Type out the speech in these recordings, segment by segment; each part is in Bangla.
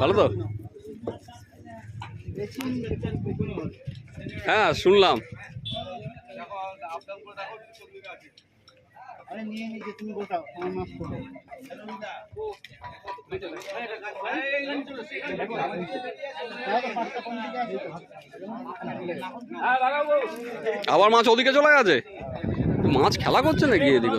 ভালো তো? হ্যাঁ শুনলাম। আবার মাছ ওদিকে চলে গেছে? মাছ খেলা করছে নাকি এদিকে?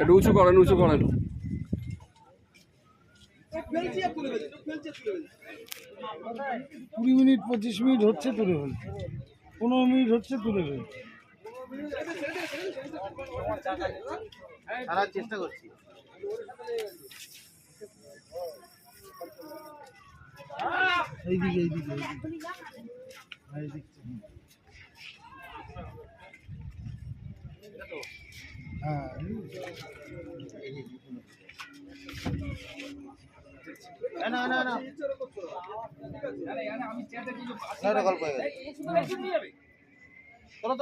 একটু উঁচু করেন উঁচু করেন। কুড়ি মিনিট পঁচিশ মিনিট হচ্ছে তুলে ফেল। পনেরো মিনিট হচ্ছে তুলে ফেল। চেষ্টা করছি। এইদিকে এইদিকে এইদিকে। হ্যাঁ না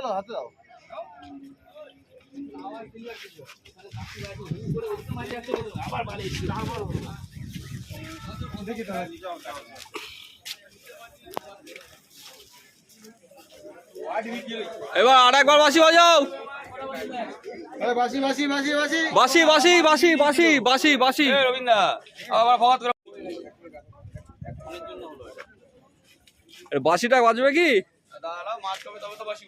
হাতে দাও এবার আর একবার বাসি বাজাও। বাসি বাসি বাসি বাসি। বাসি বাসি বাসি বাসি বাসি বাসি। রবীন্দ্র আবার ফবাদ বাসিটা বাজবে কি? দাঁড়াও মাছ হবে তবে তো বাসি।